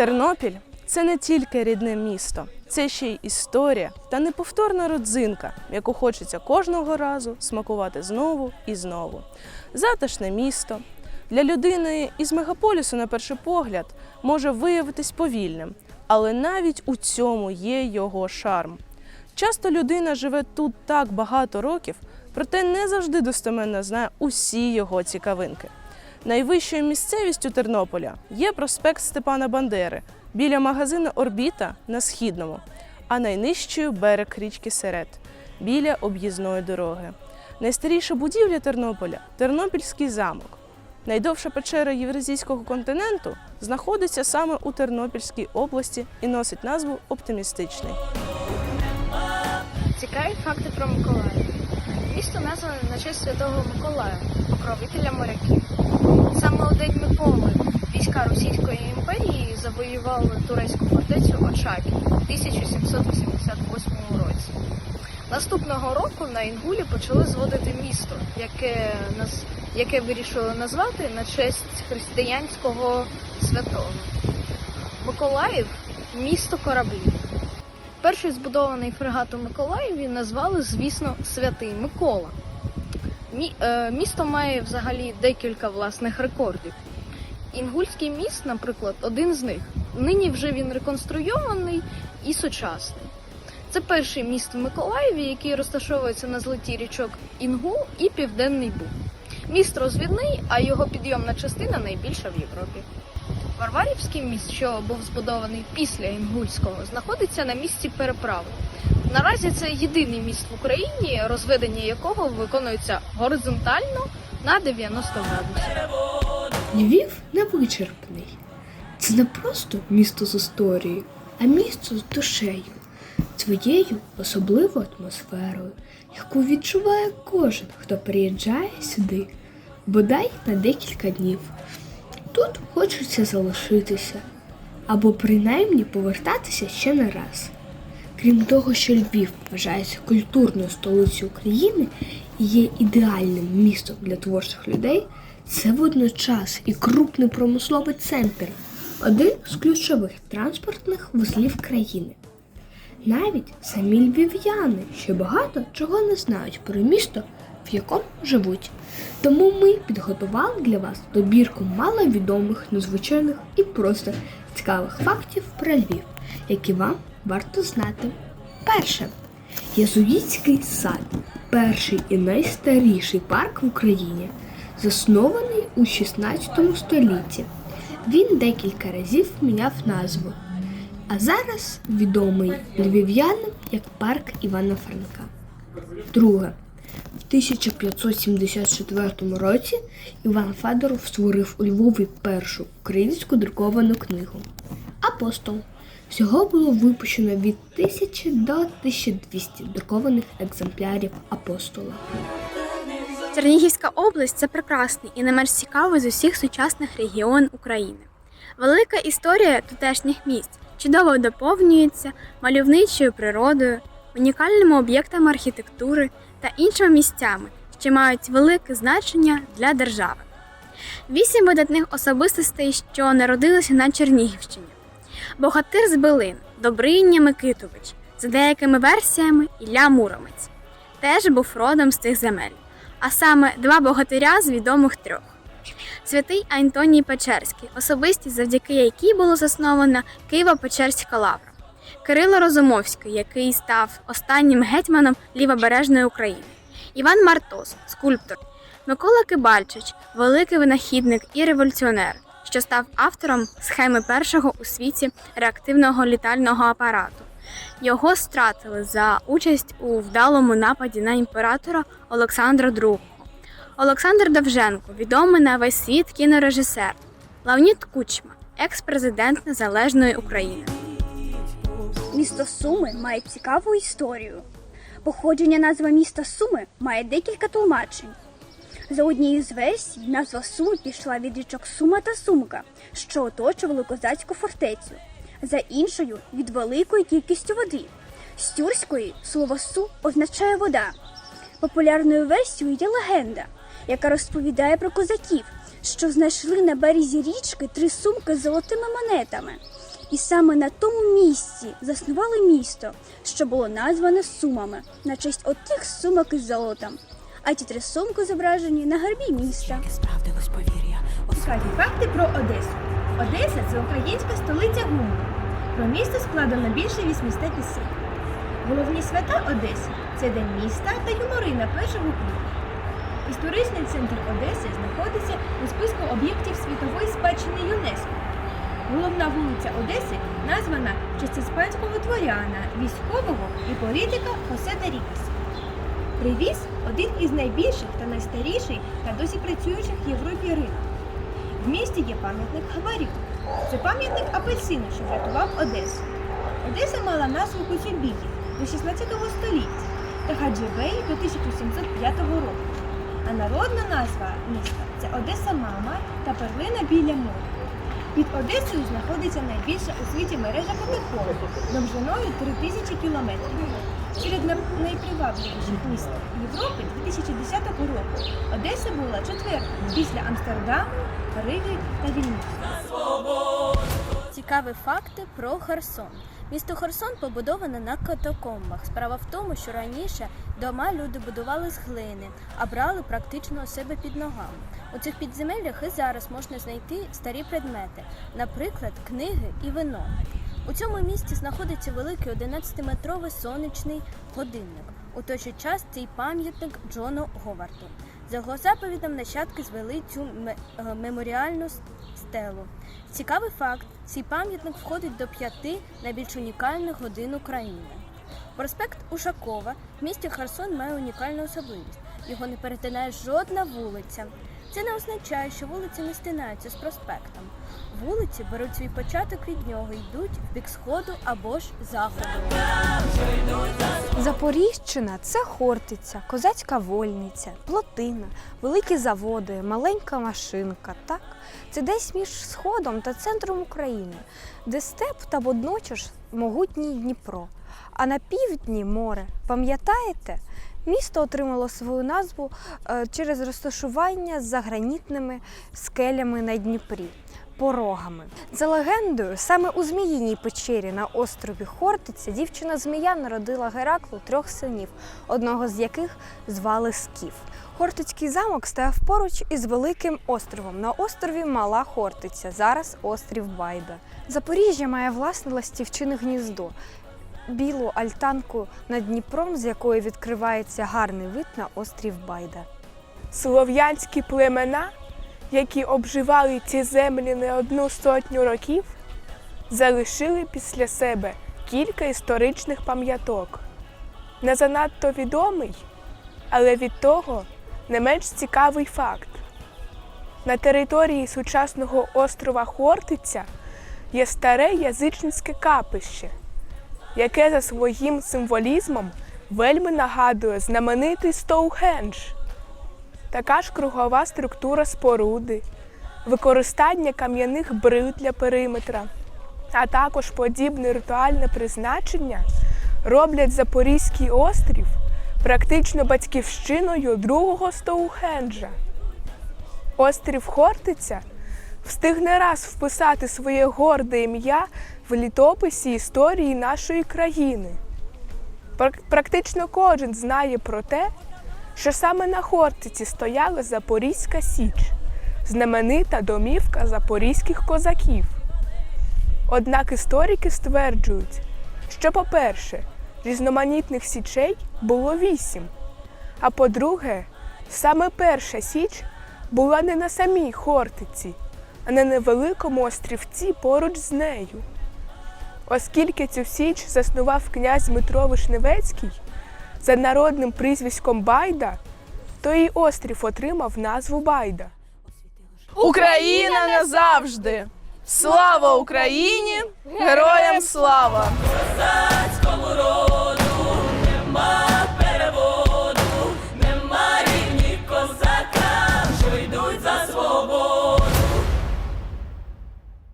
Тернопіль це не тільки рідне місто, це ще й історія та неповторна родзинка, яку хочеться кожного разу смакувати знову і знову. Затишне місто для людини із мегаполісу, на перший погляд, може виявитись повільним, але навіть у цьому є його шарм. Часто людина живе тут так багато років, проте не завжди достеменно знає усі його цікавинки. Найвищою місцевістю Тернополя є проспект Степана Бандери біля магазину Орбіта на східному, а найнижчою берег річки Серед біля об'їзної дороги. Найстаріша будівля Тернополя Тернопільський замок. Найдовша печера Євразійського континенту знаходиться саме у Тернопільській області і носить назву Оптимістичний. Цікаві факти про Миколаїв. Місто назване на честь святого Миколая, покровителя моряків. Саме у день Миколи війська Російської імперії завоювали турецьку фортецю Очаків у 1788 році. Наступного року на Інгулі почали зводити місто, яке, нас, яке вирішили назвати на честь християнського святого. Миколаїв місто кораблів. Перший збудований фрегат у Миколаєві назвали, звісно, Святий Микола. Е, місто має взагалі декілька власних рекордів. Інгульський міст, наприклад, один з них. Нині вже він реконструйований і сучасний. Це перший міст в Миколаєві, який розташовується на злиті річок Інгул і Південний Буг. Міст розвідний, а його підйомна частина найбільша в Європі. Варварівський міст, що був збудований після Інгульського, знаходиться на місці переправи. Наразі це єдиний міст в Україні, розведення якого виконується горизонтально на 90 градусів. Львів невичерпний. Це не просто місто з історією, а місто з душею, своєю особливою атмосферою, яку відчуває кожен, хто приїжджає сюди, бодай на декілька днів. Тут хочеться залишитися або принаймні повертатися ще не раз. Крім того, що Львів вважається культурною столицею України і є ідеальним містом для творчих людей, це водночас і крупний промисловий центр, один з ключових транспортних вузлів країни. Навіть самі львів'яни ще багато чого не знають про місто, в якому живуть. Тому ми підготували для вас добірку маловідомих, незвичайних і просто цікавих фактів про Львів, які вам варто знати. Перше. Єзуїтський сад перший і найстаріший парк в Україні, заснований у 16 столітті. Він декілька разів міняв назву, а зараз відомий львів'янам як парк Івана Франка. Друге. В 1574 році Іван Федоров створив у Львові першу українську друковану книгу Апостол. Всього було випущено від 1000 до 1200 друкованих екземплярів апостола. Чернігівська область це прекрасний і не менш цікавий з усіх сучасних регіонів України. Велика історія тутешніх місць чудово доповнюється мальовничою природою, унікальними об'єктами архітектури та іншими місцями, що мають велике значення для держави. Вісім видатних особистостей, що народилися на Чернігівщині. Богатир з Билин, Добриня Микитович, за деякими версіями Ілля Муромець, теж був родом з цих земель, а саме два богатиря з відомих трьох. Святий Антоній Печерський, особистість, завдяки якій було заснована Києво-Печерська лавра. Кирило Розумовський, який став останнім гетьманом лівобережної України. Іван Мартос, скульптор. Микола Кибальчич, великий винахідник і революціонер, що став автором схеми першого у світі реактивного літального апарату. Його стратили за участь у вдалому нападі на імператора Олександра II. Олександр Довженко, відомий на весь світ кінорежисер. Леонід Кучма, екс-президент Незалежної України. Місто Суми має цікаву історію. Походження назви міста Суми має декілька тлумачень. За однією з версій, назва Суми пішла від річок Сума та Сумка, що оточували козацьку фортецю. За іншою від великої кількістю води. З тюркської слово су означає вода. Популярною версією є легенда, яка розповідає про козаків, що знайшли на березі річки три сумки з золотими монетами І саме на тому місці заснували місто, що було назване Сумами на честь отих сумок із золотом. А ті три сумки зображені на гербі міста. Цікаві факти про Одесу. Одеса це українська столиця гумору. Про місто складено більше 800 пісень. Головні свята Одеси це День міста та юморина першого кругу. Історичний центр Одеси знаходиться у списку об'єктів світової спадщини ЮНЕСКО. Головна вулиця Одеси названа в честь іспанського дворяна, військового і політика Хосе де Рікаса. Привіз один із найбільших та найстаріших та досі працюючих в Європі ринок. В місті є пам'ятник Хабарю. Це пам'ятник апельсину, що врятував Одесу. Одеса мала назву Косюбії до 16 століття та Хаджибей до 1705 року. А народна назва міста це Одеса Мама та перлина біля моря. Під Одесою знаходиться найбільша у світі мережа катакомб довжиною 3000 кілометрів. Серед на- найпривабливіших міст Європи 2010 року Одеса була четвертою після Амстердаму, Риги та Вільнюса. Цікаві факти про Херсон. Місто Херсон побудоване на катакомбах. Справа в тому, що раніше дома люди будували з глини, а брали практично себе під ногами. У цих підземеллях і зараз можна знайти старі предмети, наприклад, книги і вино. У цьому місті знаходиться великий 11-метровий сонячний годинник. У той же час цей пам'ятник Джону Говарду. За його заповідом нащадки звели цю е, меморіальну стелу. Цікавий факт: цей пам'ятник входить до п'яти найбільш унікальних годин України. Проспект Ушакова в місті Херсон має унікальну особливість. Його не перетинає жодна вулиця. Це не означає, що вулиці не стинаються з проспектом. Вулиці беруть свій початок від нього йдуть в бік сходу або ж заходу. Запоріжчина це Хортиця, козацька вольниця, плотина, великі заводи, маленька машинка. Так, це десь між сходом та центром України, де степ та водночас могутній Дніпро. А на півдні море. Пам'ятаєте? Місто отримало свою назву е, через розташування за гранітними скелями на Дніпрі. Порогами. За легендою, саме у Зміїній печері на острові Хортиця дівчина Змія народила Гераклу трьох синів, одного з яких звали Скіф. Хортицький замок стояв поруч із великим островом. На острові Мала Хортиця, зараз острів Байда. Запоріжжя має власне ластівчине гніздо. Білу альтанку над Дніпром, з якої відкривається гарний вид на острів Байда. Слов'янські племена, які обживали ці землі не одну сотню років, залишили після себе кілька історичних пам'яток. Не занадто відомий, але від того не менш цікавий факт. На території сучасного острова Хортиця є старе язичницьке капище, яке за своїм символізмом вельми нагадує знаменитий Стоухендж. Така ж кругова структура споруди, використання кам'яних брил для периметра, а також подібне ритуальне призначення роблять Запорізький острів практично батьківщиною другого Стоухенджа. Острів Хортиця встиг не раз вписати своє горде ім'я в літописі історії нашої країни. Практично кожен знає про те, що саме на Хортиці стояла Запорізька Січ, знаменита домівка запорізьких козаків. Однак історики стверджують, що, по-перше, різноманітних січей було вісім, а по-друге, саме перша січ була не на самій Хортиці, а на невеликому острівці поруч з нею. Оскільки цю січ заснував князь Дмитро Вишневецький за народним прізвиськом Байда, то і острів отримав назву Байда. Україна назавжди! Слава Україні! Героям слава! Козацькому роду немає!